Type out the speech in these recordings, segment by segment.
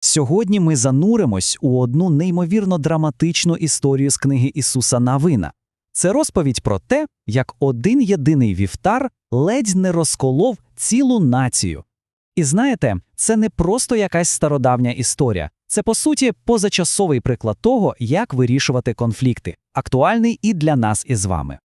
Сьогодні ми зануримось у одну неймовірно драматичну історію з книги Ісуса Навина. Це розповідь про те, як один єдиний вівтар ледь не розколов цілу націю. І знаєте, це не просто якась стародавня історія, це по суті позачасовий приклад того, як вирішувати конфлікти, актуальний і для нас із вами.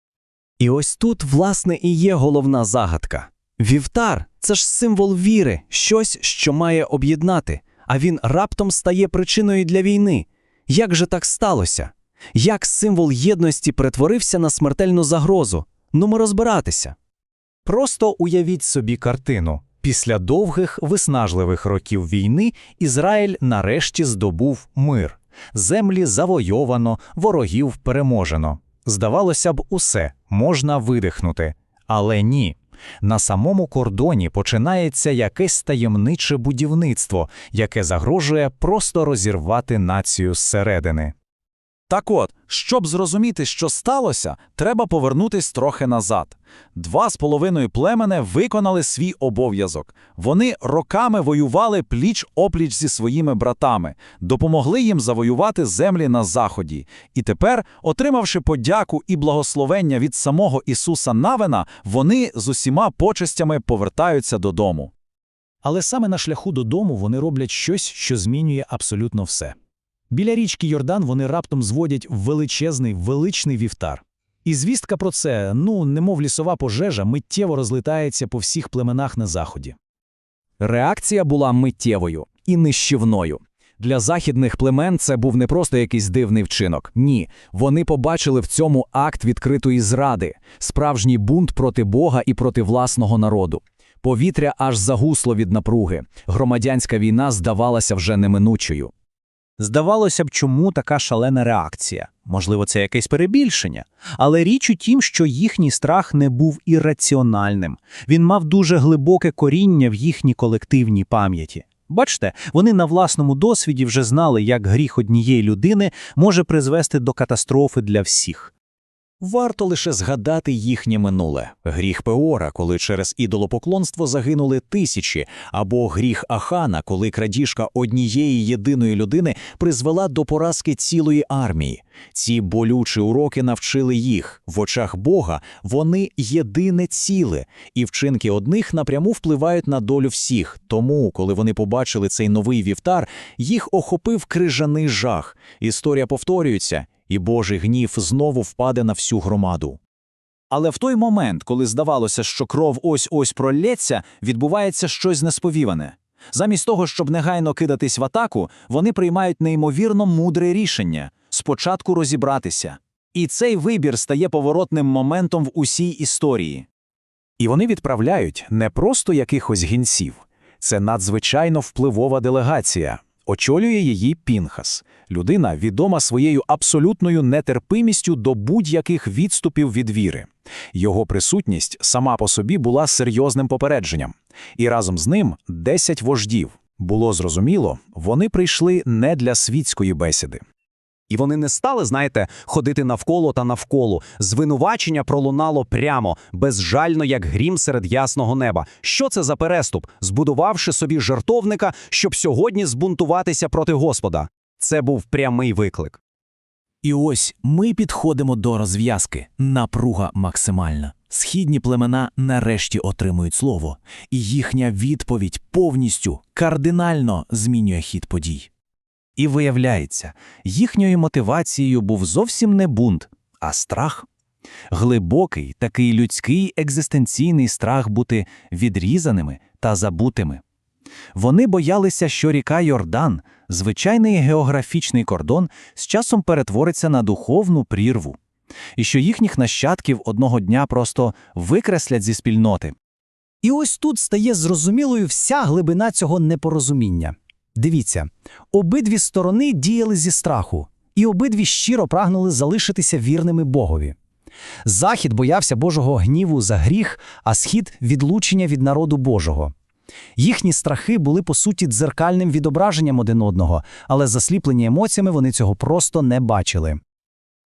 І ось тут, власне, і є головна загадка. Вівтар це ж символ віри, щось, що має об'єднати, а він раптом стає причиною для війни. Як же так сталося? Як символ єдності перетворився на смертельну загрозу? Ну ми розбиратися. Просто уявіть собі картину. Після довгих виснажливих років війни Ізраїль нарешті здобув мир. Землі завойовано, ворогів переможено. Здавалося б, усе можна видихнути. Але ні. На самому кордоні починається якесь таємниче будівництво, яке загрожує просто розірвати націю зсередини. Так от, щоб зрозуміти, що сталося, треба повернутись трохи назад. Два з половиною племени виконали свій обов'язок. Вони роками воювали пліч-опліч зі своїми братами, допомогли їм завоювати землі на заході. І тепер, отримавши подяку і благословення від самого Ісуса Навина, вони з усіма почестями повертаються додому. Але саме на шляху додому вони роблять щось, що змінює абсолютно все. Біля річки Йордан вони раптом зводять величезний, величний вівтар. І звістка про це, ну, немов лісова пожежа, миттєво розлітається по всіх племенах на заході. Реакція була миттєвою і нищівною. Для західних племен це був не просто якийсь дивний вчинок. Ні, вони побачили в цьому акт відкритої зради, справжній бунт проти Бога і проти власного народу. Повітря аж загусло від напруги. Громадянська війна здавалася вже неминучою. Здавалося б, чому така шалена реакція? Можливо, це якесь перебільшення. Але річ у тім, що їхній страх не був ірраціональним. Він мав дуже глибоке коріння в їхній колективній пам'яті. Бачте, вони на власному досвіді вже знали, як гріх однієї людини може призвести до катастрофи для всіх. Варто лише згадати їхнє минуле гріх Пеора, коли через ідолопоклонство загинули тисячі, або гріх Ахана, коли крадіжка однієї єдиної людини призвела до поразки цілої армії. Ці болючі уроки навчили їх в очах Бога. Вони єдине ціле, і вчинки одних напряму впливають на долю всіх. Тому, коли вони побачили цей новий вівтар, їх охопив крижаний жах. Історія повторюється і Божий гнів знову впаде на всю громаду. Але в той момент, коли здавалося, що кров ось-ось пролється, відбувається щось несподіване. Замість того, щоб негайно кидатись в атаку, вони приймають неймовірно мудре рішення – спочатку розібратися. І цей вибір стає поворотним моментом в усій історії. І вони відправляють не просто якихось гінців. Це надзвичайно впливова делегація. Очолює її Пінхас, людина, відома своєю абсолютною нетерпимістю до будь-яких відступів від віри. Його присутність сама по собі була серйозним попередженням. І разом з ним 10 вождів. Було зрозуміло, вони прийшли не для світської бесіди. І вони не стали, знаєте, ходити навколо та навколо. Звинувачення пролунало прямо, безжально, як грім серед ясного неба. Що це за переступ, збудувавши собі жартовника, щоб сьогодні збунтуватися проти Господа? Це був прямий виклик. І ось ми підходимо до розв'язки. Напруга максимальна. Східні племена нарешті отримують слово, і їхня відповідь повністю кардинально змінює хід подій. І виявляється, їхньою мотивацією був зовсім не бунт, а страх. Глибокий, такий людський екзистенційний страх бути відрізаними та забутими. Вони боялися, що ріка Йордан, звичайний географічний кордон, з часом перетвориться на духовну прірву, і що їхніх нащадків одного дня просто викреслять зі спільноти. І ось тут стає зрозумілою вся глибина цього непорозуміння. Дивіться, обидві сторони діяли зі страху, і обидві щиро прагнули залишитися вірними Богові. Захід боявся Божого гніву за гріх, а схід відлучення від народу Божого. Їхні страхи були по суті дзеркальним відображенням один одного, але засліплені емоціями вони цього просто не бачили.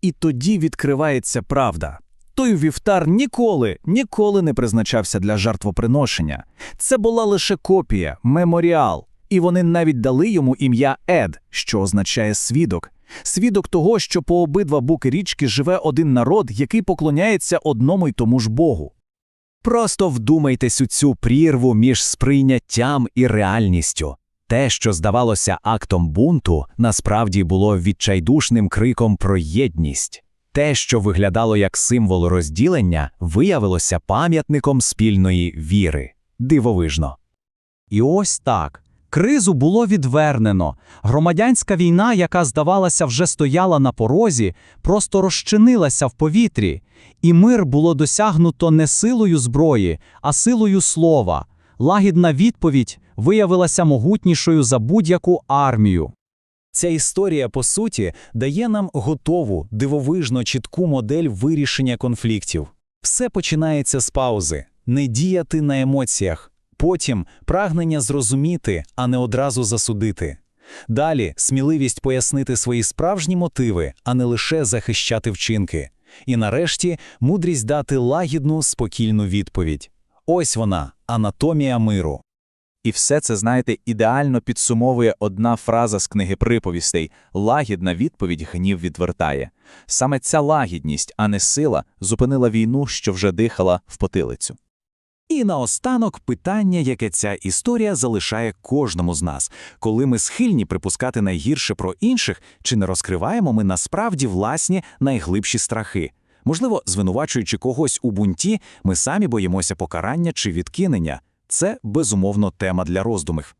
І тоді відкривається правда. Той вівтар ніколи, ніколи не призначався для жертвоприношення. Це була лише копія, меморіал. І вони навіть дали йому ім'я Ед, що означає свідок. Свідок того, що по обидва боки річки живе один народ, який поклоняється одному й тому ж Богу. Просто вдумайтесь у цю прірву між сприйняттям і реальністю. Те, що здавалося актом бунту, насправді було відчайдушним криком про єдність. Те, що виглядало як символ розділення, виявилося пам'ятником спільної віри. Дивовижно. І ось так. Кризу було відвернено. Громадянська війна, яка, здавалося, вже стояла на порозі, просто розчинилася в повітрі, і мир було досягнуто не силою зброї, а силою слова. Лагідна відповідь виявилася могутнішою за будь-яку армію. Ця історія, по суті, дає нам готову, дивовижно чітку модель вирішення конфліктів. Все починається з паузи, не діяти на емоціях, потім прагнення зрозуміти, а не одразу засудити. Далі сміливість пояснити свої справжні мотиви, а не лише захищати вчинки. І нарешті мудрість дати лагідну, спокійну відповідь. Ось вона, анатомія миру. І все це, знаєте, ідеально підсумовує одна фраза з книги приповістей «Лагідна відповідь гнів відвертає». Саме ця лагідність, а не сила, зупинила війну, що вже дихала в потилицю. І наостанок питання, яке ця історія залишає кожному з нас, коли ми схильні припускати найгірше про інших, чи не розкриваємо ми насправді власні найглибші страхи. Можливо, звинувачуючи когось у бунті, ми самі боїмося покарання чи відкинення. Це безумовно тема для роздумів.